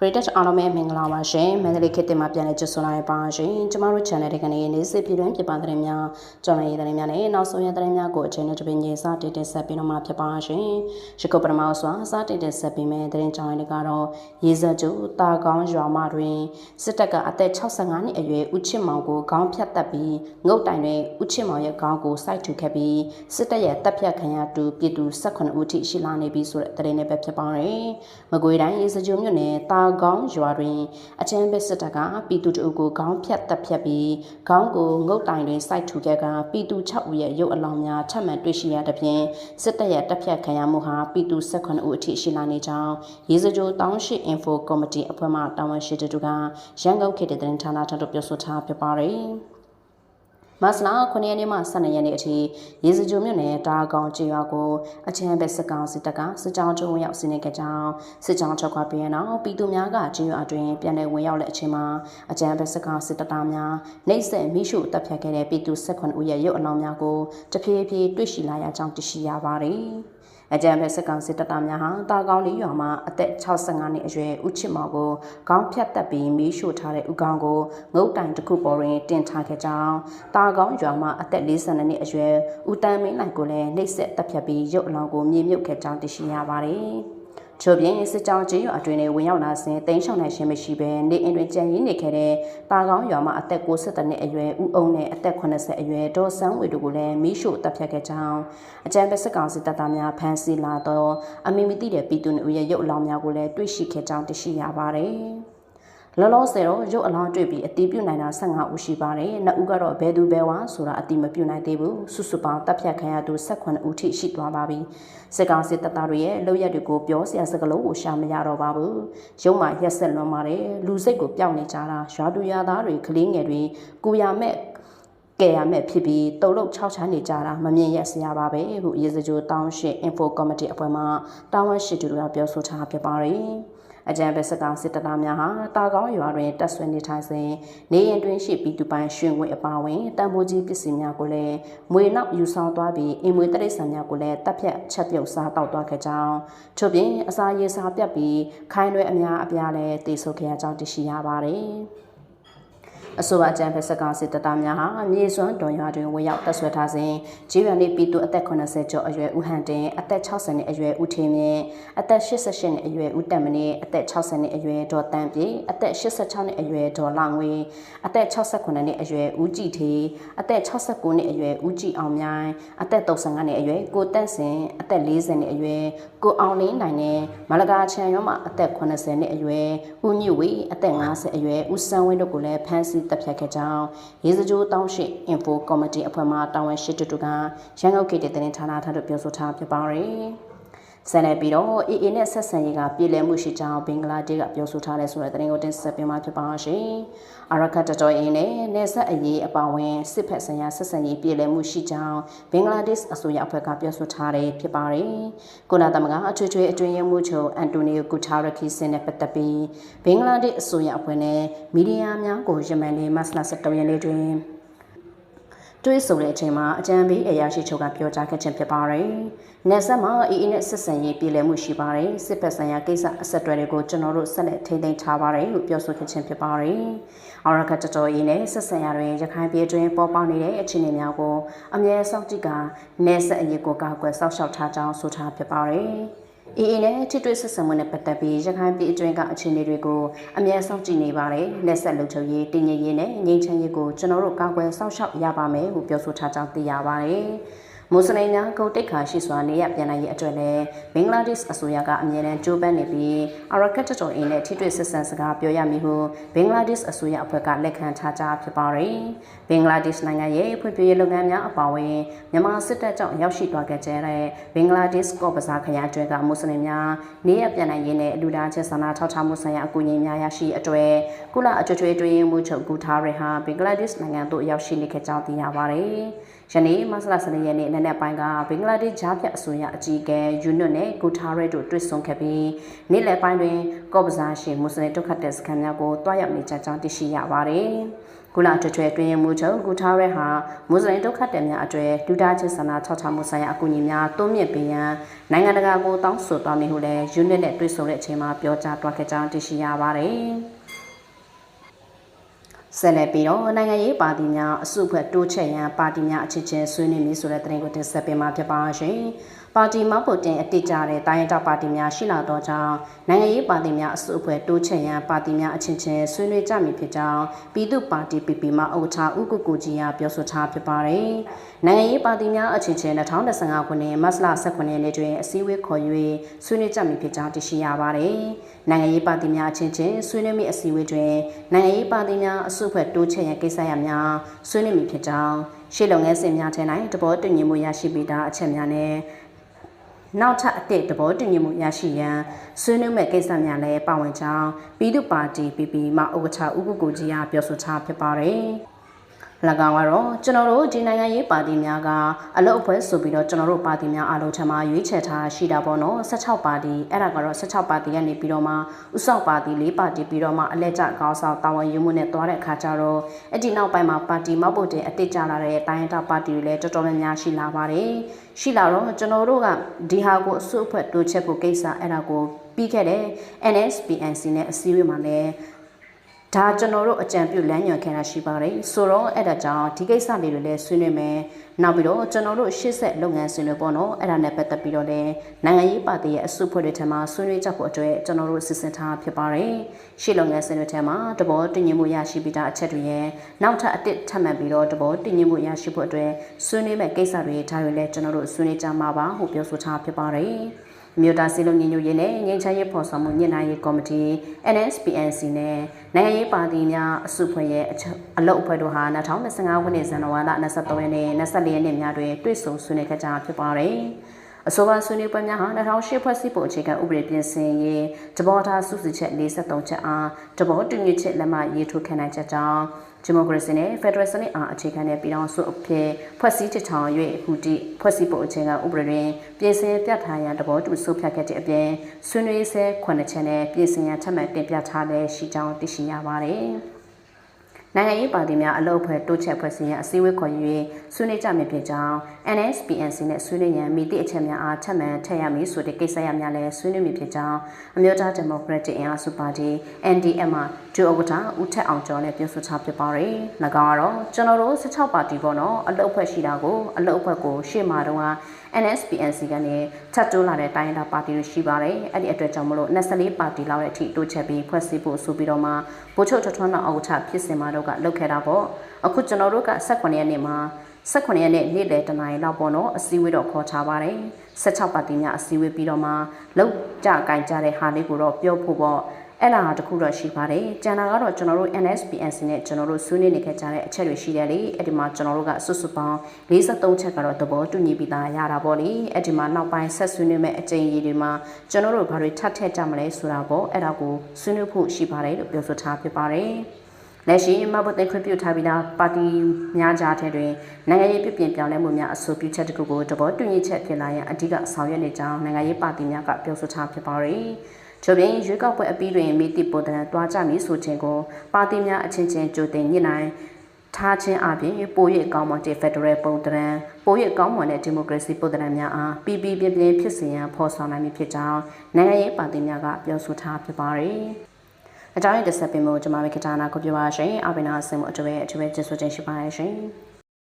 ပရိသတ်အားလုံးပဲမင်္ဂလာပါရှင်မန္တလေးခေတ်တင်မှာပြန်လည်ကြိုဆိုလိုက်ပါရှင်ကျမတို့ channel တွေကနေနေ့စဉ်ပြည်တွင်းပြပသတင်းများကြော်လရေးသတင်းများနဲ့နောက်ဆုံးရသတင်းများကိုအချိန်နဲ့တပင်ကြီးစတင်တင်ဆက်ပေးတော့မှာဖြစ်ပါရှင်ရခုပထမစွာစတင်တင်ဆက်ပေးမယ့်သတင်းကြော်တွေကတော့ရေစကြိုတာကောင်းရွာမတွင်စစ်တပ်ကအသက်65နှစ်အရွယ်ဦးချစ်မောင်ကိုခေါင်းဖြတ်တက်ပြီးငုတ်တိုင်တွင်ဦးချစ်မောင်ရဲ့ခေါင်းကိုစိုက်ထူခဲ့ပြီးစစ်တပ်ရဲ့တပ်ဖြတ်ခံရသူပြည်သူ18ဦးထိရှိလာနေပြီဆိုတဲ့သတင်းတွေပဲဖြစ်ပါတယ်မကွေးတိုင်းရေစကြိုမြို့နယ်တာကောင်းရွာတွင်အချမ်းဘက်စစ်တပ်ကပြည်သူတို့ကိုခေါင်းဖြတ်တပ်ဖြတ်ပြီးခေါင်းကိုငုတ်တိုင်တွင်စိုက်ထူခဲ့ကပြည်သူ6ဦးရဲ့ရုပ်အလောင်းများထပ်မံတွေ့ရှိရတဲ့ဖြင့်စစ်တပ်ရဲ့တပ်ဖြတ်ခံရမှုဟာပြည်သူ18ဦးအထိရှိလာနေကြောင်းရေစကြိုတောင်းရှိ info committee အဖွဲ့မှတာဝန်ရှိသူတို့ကရန်ကုန်ခေတ်တဲ့တင်ဌာနထံသို့ပြောဆိုထားဖြစ်ပါတယ်။ မဆလာ9ရက်နေ့မှ12ရက်နေ့အထိရေစကြိုမြို့နယ်တာကောင်ကျေးရွာကိုအချမ်းဘက်စစ်ကောင်စစ်တပ်ကစစ်ကြောင်းချုံဝင်ရောက်စီးနေကြကြောင်းစစ်ကြောင်းချုပ်ခွာပြီးနောက်ပြည်သူများကကျေးရွာအတွင်းပြန်လည်ဝင်ရောက်တဲ့အချိန်မှာအချမ်းဘက်စစ်ကောင်စစ်တပ်သားများနှိမ့်ဆက်မိရှုတပ်ဖြတ်ခဲ့တဲ့ပြည်သူ18ဦးရဲ့ရုပ်အလောင်းများကိုတဖြည်းဖြည်းတွေ့ရှိလာရကြောင်းသိရှိရပါတယ်။ အကြံဖက်စကောင်စစ်တပ်သားများဟာတာကောင်းလေးရွာမှာအသက်65နှစ်အရွယ်ဦးချစ်မော်ကိုခေါင်းဖြတ်တက်ပြီးမီးရှို့ထားတဲ့ဥကောင်းကိုငုတ်တိုင်တစ်ခုပေါ်တွင်တင်ထားခဲ့ကြောင်းတာကောင်းရွာမှာအသက်42နှစ်အရွယ်ဦးတန်းမင်းနိုင်ကိုလည်းနှိပ်စက်တပ်ဖြတ်ပြီးရုပ်အလောင်းကိုမြေမြုပ်ခဲ့ကြောင်းသိရှိရပါတယ်။ ချို့ပြင်စစ်ကြောင်းကျေးရွာအတွင်းနဲ့ဝင်ရောက်လာစဉ်တိန်းရှောင်နိုင်ခြင်းမရှိဘဲနေအိမ်တွင်ကြံရင်းနေခဲ့တဲ့တာကောင်းရွာမှာအသက်60နှစ်အရွယ်ဦးအုံနဲ့အသက်80အရွယ်ဒေါ်ဆန်းဝေတို့ကိုလည်းမိရှို့တပ်ဖြတ်ခဲ့ကြောင်းအကြံပေးစစ်ကောင်စီတပ်သားများဖမ်းဆီးလာတော့အမိမသိတဲ့ပြည်သူတွေရဲ့ရုပ်အလောင်းများကိုလည်းတွေ့ရှိခဲ့ကြောင်းသိရှိရပါတယ်။ လောလောဆယ်တော့ရုပ်အလောင်းတွေ့ပြီးအတီးပြုတ်နိုင်တာ15ဦးရှိပါတယ်။နှစ်ဦးကတော့ဘယ်သူဘယ်ဝါဆိုတာအတီးမပြုတ်နိုင်သေးဘူး။စုစုပေါင်းတပ်ဖြတ်ခံရသူ18ဦးထိရှိသွားပါပြီ။စစ်ကောင်စစ်တပ်သားတွေရဲ့လောက်ရက်တွေကိုပြောစရာစကားလုံးကိုရှာမရတော့ပါဘူး။ရုံမှာရက်ဆက်လွန်ပါတယ်။လူစိတ်ကိုပျောက်နေကြတာရွာသူရွာသားတွေကလေးငယ်တွေကိုရမဲ့ကဲရမဲ့ဖြစ်ပြီးတုံလုံး6ချမ်းနေကြတာမမြင်ရစရာပါပဲဟုရေစကြိုတောင်းရှင်း info committee အဖွဲ့မှတာဝန်ရှိသူတို့ကပြောဆိုထားဖြစ်ပါတယ်။ အကြံပေးစကောင်စစ်တပ်သားများဟာတာကောင်းရွာတွင်တပ်ဆွဲနေထိုင်စဉ်နေရင်တွင်ရှိပြည်သူပိုင်ရွှင်ငွေအပါဝင်တန်ဖိုးကြီးပစ္စည်းများကိုလည်းမွေနောက်ယူဆောင်သွားပြီးအင်မွေတရိတ်ဆန်များကိုလည်းတပ်ဖြတ်ချက်ပြုတ်စားတောက်သွားခဲ့ကြောင်းထို့ပြင်အစာရေစာပြတ်ပြီးခိုင်းရွယ်အများအပြားလည်းတေဆုပ်ခဲ့ကြောင်းသိရှိရပါတယ်။ အဆိုပါအကြံဖက်စကောင်စစ်တပ်သားများဟာမြေစွန်းတော်ရွာတွင်ဝရောက်တပ်ဆွဲထားစဉ်ဂျေးရွာနေပြည်သူအသက်80ကျော်အရွယ်ဦးဟန်တင်အသက်60နှစ်အရွယ်ဦးထေမြင့်အသက်88နှစ်အရွယ်ဦးတက်မနေအသက်60နှစ်အရွယ်ဒေါ်တန်းပြေအသက်86နှစ်အရွယ်ဒေါ်လာငွေအသက်69နှစ်အရွယ်ဦးကြည်ထေအသက်69နှစ်အရွယ်ဦးကြည်အောင်မြိုင်အသက်35နှစ်အရွယ်ကိုတန့်စင်အသက်40နှစ်အရွယ်ကိုအောင်လင်းနိုင်နဲ့မလကာချန်ရွာမှာအသက်80နှစ်အရွယ်ဦးညွဝေအသက်50အရွယ်ဦးစန်းဝင်းတို့ကိုလည်းဖမ်းဆီးတပ်ဖြတ်ခဲ့ကြောင်းရေစကြိုးတောင်းရှိ info committee အဖွဲ့မှတာဝန်ရှိသူတို့ကရန်ကုန်ခေတ်တဲ့တင်ဌာနထံသို့ပြောဆိုထားဖြစ်ပါတယ်။ ဆန်နေပြီးတော့ AA နဲ့ဆက်ဆံရေးကပြည်လည်မှုရှိကြောင်းဘင်္ဂလားဒေ့ရှ်ကပြောဆိုထားတဲ့ဆိုတဲ့သတင်းကိုတင်ဆက်ပေးမှာဖြစ်ပါရှင်။အာရခတ်တတော်အင်းနဲ့နေဆက်အရေးအပါဝင်စစ်ဖက်ဆိုင်ရာဆက်ဆံရေးပြည်လည်မှုရှိကြောင်းဘင်္ဂလားဒေ့ရှ်အစိုးရအဖွဲ့ကပြောဆိုထားတယ်ဖြစ်ပါတယ်။ကုနာသမကအထွေထွေအတွင်းရေးမှူးချုပ်အန်တိုနီယိုဂူတာရခီစင်နဲ့ပတ်သက်ပြီးဘင်္ဂလားဒေ့ရှ်အစိုးရအဖွဲ့နဲ့မီဒီယာများကိုယမန်နေ့မတ်လ17ရက်နေ့တွင် တွေးဆုံတဲ့အချိန်မှာအကြံပေးအရာရှိချုပ်ကပြောကြားခဲ့ခြင်းဖြစ်ပါတယ်။နယ်ဆက်မှာအီအီနဲ့စစ်ဆန်ရေးပြည်လည်မှုရှိပါတယ်။စစ်ဖက်ဆိုင်ရာကိစ္စအဆက်အသွယ်တွေကိုကျွန်တော်တို့ဆက်လက်ထိန်းသိမ်းထားပါတယ်လို့ပြောဆိုခဲ့ခြင်းဖြစ်ပါတယ်။အော်ရကတတော်ရေးနဲ့စစ်ဆန်ရာတွင်ရခိုင်ပြည်တွင်ပေါ်ပေါက်နေတဲ့အခြေအနေများကိုအမြဲစောင့်ကြည့်ကာနယ်ဆက်အရေးကိုကာကွယ်စောင့်ရှောက်ထားကြောင်းဆိုထားဖြစ်ပါတယ်။ အေးအေးနဲ့ထိတွေ့ဆက်ဆံမှုနဲ့ပတ်သက်ပြီးရခိုင်ပြည်အတွင်းကအခြေအနေတွေကိုအမြဲစောင့်ကြည့်နေပါတယ်။လက်ဆက်လုံခြုံရေးတည်ငြိမ်ရေးနဲ့ငြိမ်းချမ်းရေးကိုကျွန်တော်တို့ကာကွယ်စောင့်ရှောက်ရပါမယ်ဟုပြောဆိုထားကြောင်းသိရပါတယ်။ မွတ်စလင်များဂုတ်တိတ်ခါရှိစွာနေရပြန်နိုင်ရေးအတွက်လည်းဘင်္ဂလားဒေ့ရှ်အစိုးရကအမြဲတမ်းကြိုးပမ်းနေပြီးအာရကတ်တော်အင်းနဲ့ထိတွေ့ဆက်ဆံစကားပြောရမည်ဟုဘင်္ဂလားဒေ့ရှ်အစိုးရအဖွဲ့ကလက်ခံထားကြဖြစ်ပါတယ်။ဘင်္ဂလားဒေ့ရှ်နိုင်ငံရဲ့ဖွံ့ဖြိုးရေးလုပ်ငန်းများအပါအဝင်မြန်မာစစ်တပ်ကြောင့်ရောက်ရှိသွားခဲ့ကြတဲ့ဘင်္ဂလားဒေ့ရှ်ကော့ပဇာခရိုင်အတွင်းကမွတ်စလင်များနေရပြန်နိုင်ရေးနဲ့လူသားချင်းစာနာထောက်ထားမှုဆိုင်ရာအကူအညီများရရှိအတွက်ကုလအကျွေးကျွေးတွင်မှုချုပ်ကူထားရဟာဘင်္ဂလားဒေ့ရှ်နိုင်ငံသို့ရောက်ရှိနေခဲ့ကြောင်းသိရပါတယ်။ ယနေ့မတ်လ12ရက်နေ့နနက်ပိုင်းကဘင်္ဂလားဒေ့ရှ်ဂျားဖြတ်အစိုးရအကြီးအကဲယူနွတ်နဲ့ဂူထာရဲတို့တွေ့ဆုံခဲ့ပြီးနေ့လယ်ပိုင်းတွင်ကော့ဘဇာရှိမွတ်စလင်ဒုက္ခသည်စခန်းများကိုတွားရောက်နေကြကြောင်းသိရှိရပါတယ်။ကုလထွေထွေတွင်မှုချုပ်ဂူထာရဲဟာမွတ်စလင်ဒုက္ခသည်များအတွေ့ဒူတာချစ်ဆန္ဒ၆၆မှုဆိုင်ရာအကူအညီများတိုးမြင့်ပေးရန်နိုင်ငံတကာကိုတောင်းဆိုသွားမည်ဟုလည်းယူနွတ်နဲ့တွေ့ဆုံတဲ့အချိန်မှာပြောကြားတွားခဲ့ကြောင်းသိရှိရပါတယ်။ ဆက်လက်ပြီးတော့နိုင်ငံရေးပါတီများအစုအဖွဲ့တိုးချက်ရန်ပါတီများအချင်းချင်းဆွေးနွေးမည်ဆိုတဲ့သတင်းကိုတင်ဆက်ပေးမှာဖြစ်ပါရှင်။ ပါတီမဖို့တင်အတိအကျတဲ့တိုင်းရင်းသားပါတီများရှိလာတော့ကြောင်းနိုင်ငံရေးပါတီများအစုအဖွဲ့တိုးချက်ရန်ပါတီများအချင်းချင်းဆွေးနွေးကြမည်ဖြစ်ကြောင်းပြည်သူ့ပါတီ PP မှဥက္ကဋ္ဌဦးကုကူကြီးကပြောဆိုထားဖြစ်ပါတယ်။နိုင်ငံရေးပါတီများအချင်းချင်း2015ခုနှစ်မတ်လ18ရက်နေ့တွင်အစည်းအဝေးခေါ်၍ဆွေးနွေးကြမည်ဖြစ်ကြောင်းသိရှိရပါတယ်။နိုင်ငံရေးပါတီများအချင်းချင်းဆွေးနွေးမိအစည်းအဝေးတွင်နိုင်ငံရေးပါတီများအစုအဖွဲ့တိုးချက်ရန်ကိစ္စရပ်များဆွေးနွေးမည်ဖြစ်ကြောင်းရှေ့လုပ်ငန်းစဉ်များထင်၌တဘောတူညီမှုရရှိပြီးသားအချက်များနဲ့ နောက်ထပ်အသည့်သဘောတူညီမှုရရှိရန်ဆွေးနွေးမဲ့ကိစ္စများလည်းပါဝင်ကြောင်းပြည်သူ့ပါတီ PP မှဥက္ကဋ္ဌဦးကုကိုကြီးကပြောဆိုထားဖြစ်ပါတယ်။၎ င်းကတော့ကျွန်တော်တို့ဒီနိုင်ငံရေးပါတီများကအလုပ်အဖွဲ့ဆိုပြီးတော့ကျွန်တော်တို့ပါတီများအားလုံးထံမှာရွေးချယ်ထားရှိတာပေါ့နော်16ပါတီအဲ့ဒါကတော့16ပါတီကနေပြီးတော့မှဥဆောက်ပါတီ၄ပါတီပြီးတော့မှအလက်ကျကောင်းဆောင်တာဝန်ယူမှုနဲ့တွားတဲ့အခါကျတော့အဲ့ဒီနောက်ပိုင်းမှာပါတီမောက်ဖို့တဲ့အတိတ်ကြလာတဲ့တိုင်းဒေသပါတီတွေလည်းတော်တော်များများရှိလာပါတယ်ရှိလာတော့ကျွန်တော်တို့ကဒီဟာကိုအစုအဖွဲ့တိုးချက်ဖို့ကိစ္စအဲ့ဒါကိုပြီးခဲ့တဲ့ NSPNC နဲ့အစည်းအဝေးမှာလည်း ဒါကျွန်တော်တို့အကြံပြုလမ်းညွှန်ခဲ့တာရှိပါတယ်ဆိုတော့အဲ့ဒါကြောင့်ဒီကိစ္စလေးတွေလည်းဆွေးနွေးမယ်နောက်ပြီးတော့ကျွန်တော်တို့ရှေ့ဆက်လုပ်ငန်းစဉ်တွေပေါ့နော်အဲ့ဒါနဲ့ပတ်သက်ပြီးတော့လည်းနိုင်ငံရေးပါတီရဲ့အစုအဖွဲ့တွေထဲမှာဆွေးနွေးကြဖို့အတွက်ကျွန်တော်တို့စီစဉ်ထားဖြစ်ပါတယ်ရှေ့လုပ်ငန်းစဉ်တွေထဲမှာတဘောတည်ငြိမ်မှုရရှိပြီးသားအချက်တွေရဲ့နောက်ထပ်အတစ်ထပ်မံပြီးတော့တဘောတည်ငြိမ်မှုရရှိဖို့အတွက်ဆွေးနွေးမဲ့ကိစ္စတွေဒါတွေလည်းကျွန်တော်တို့ဆွေးနွေးကြမှာပါဟုပြောဆိုထားဖြစ်ပါတယ် မြို့သားစီလုံးညီညွတ်ရေးနဲ့ငင်းချရေးဖော်ဆောင်မှုညှိနှိုင်းရေးကော်မတီ NSPNC နဲ့နိုင်ငံရေးပါတီများအစုဖွဲ့ရဲ့အလုပ်အဖွဲ့တို့ဟာ2025ခုနှစ်ဇန်နဝါရီလ23ရက်နေ့24ရက်နေ့များတွင်တွေ့ဆုံဆွေးနွေးခဲ့ကြဖြစ်ပါတယ်။အဆိုပါဆွေးနွေးပွဲများဟာ2008ဖွဲ့စည်းပုံအခြေခံဥပဒေပြင်ဆင်ရေးတဘောထားစုစည်းချက်43ချက်အားတဘောတူညီချက်လက်မှတ်ရေးထိုးခံနိုင်ချက်ကြောင့်ဒီမိုကရေစီနဲ့ဖက်ဒရယ်စနစ်အားအခြေခံတဲ့ပြည်ထောင်စုအဖြစ်ဖွဲ့စည်းချထောင်၍ဟူတီဖွဲ့စည်းပုံအခြေခံဥပဒေတွင်ပြင်ဆင်ပြဋ္ဌာန်းရန်တဘောတူဆိုဖြတ်ခဲ့တဲ့အပြင်ဆွေးနွေးဆဲခုနှစ်ချက်နဲ့ပြင်ဆင်ရန်ထပ်မံတင်ပြထားတဲ့ရှိကြောင်းသိရှိရပါတယ်။ နိုင်ငံရေးပါတီများအလုပ်အဖွဲ့တိုးချက်ဖွဲ့စည်းရန်အစည်းအဝေးခေါ်ယူ၍ဆွေးနွေးကြမည်ဖြစ်ကြောင်း NSPNC နဲ့ဆွေးနွေးရန်မိသည့်အချက်များအားထပ်မံထည့်ရမည်ဆိုတဲ့ကိစ္စရပ်များလည်းဆွေးနွေးမည်ဖြစ်ကြောင်းအမျိုးသားဒီမိုကရက်တစ်အင်အားစုပါတီ NDM မှဒုဥက္ကဋ္ဌဦးထက်အောင်ကျော်နဲ့ပြောဆိုထားဖြစ်ပါတယ်။၎င်းကတော့ကျွန်တော်တို့16ပါတီပေါ့နော်အလုပ်အဖွဲ့ရှိတာကိုအလုပ်အဖွဲ့ကိုရှေ့မှာတော့ NSPNC ကနေထပ်တိုးလာတဲ့တိုင်းဒေသပါတီတွေရှိပါတယ်။အဲ့ဒီအတွက်ကြောင့်မလို့24ပါတီလောက်တဲ့အထိတိုးချက်ပြီးဖွဲ့စည်းဖို့ဆိုပြီးတော့မှဗိုလ်ချုပ်ထွန်းတော်အောက်ထဖြစ်စင်မှာတော့ကလုတ်ခဲ့တာပေါ့။အခုကျွန်တော်တို့က18ရက်နေ့မှာ18ရက်နေ့နေ့လယ်တနာရီလောက်ပေါ့နော်အစည်းအဝေးတော့ခေါ်ထားပါတယ်16ပါတီများအစည်းအဝေးပြီးတော့မှလောက်ကြကင်ကြတဲ့ဟာလေးကိုတော့ပြောဖို့ပေါ့ အဲ့ဒါတခုတော့ရှိပါတယ်။ကျန်တာကတော့ကျွန်တော်တို့ NSPNC နဲ့ကျွန်တော်တို့ဆွေးနွေးနေခဲ့ကြတဲ့အချက်တွေရှိတယ်လေ။အဲ့ဒီမှာကျွန်တော်တို့ကစွတ်စွပေါင်း53ချက်ကတော့သဘောတူညီပြီးသားရတာပေါ့လေ။အဲ့ဒီမှာနောက်ပိုင်းဆက်ဆွေးနွေးမဲ့အကြိမ်ကြီးတွေမှာကျွန်တော်တို့ဘာတွေထပ်ထည့်ကြမလဲဆိုတာပေါ့။အဲ့ဒါကိုဆွေးနွေးဖို့ရှိပါတယ်လို့ပြောဆိုထားဖြစ်ပါတယ်။လက်ရှိမဘတ်တဲ့ခွင့်ပြုထားပြီးသားပါတီများကြားထဲတွင်နိုင်ငံရေးပြပြင်ပြောင်းလဲမှုများအဆိုပြုချက်တခုကိုတဘောတူညီချက်ဖြစ်လာရန်အဓိကဆောင်ရွက်နေကြောင်းနိုင်ငံရေးပါတီများကပြောဆိုထားဖြစ်ပါတယ်။ ချို့ပြင်ရွေးကောက်ပွဲအပြီးတွင်မိတိပိုတရန်တွားကြမည်ဆိုခြင်းကိုပါတီများအချင်းချင်းကြိုတင်ညှိနှိုင်းထားခြင်းအပြင်ပို၍ကောင်းမွန်တဲ့ဖက်ဒရယ်ပုံတရန်ပို၍ကောင်းမွန်တဲ့ဒီမိုကရေစီပုံတရန်များအားပြည်ပြည်ပြင်းပြင်းဖြစ်စေရန်ဖော်ဆောင်နိုင်မည်ဖြစ်ကြောင်းနိုင်ငံရေးပါတီများကပြောဆိုထားဖြစ်ပါတယ်။အကြောင်းရင်းတစ်ဆက်ပင်မို့ကျွန်မတို့ကတာနာကိုပြောပါရှင်။အဘိနာဆင်မှုအတွေ့အတွေ့ကျေးဇူးတင်ရှိပါတယ်ရှင်။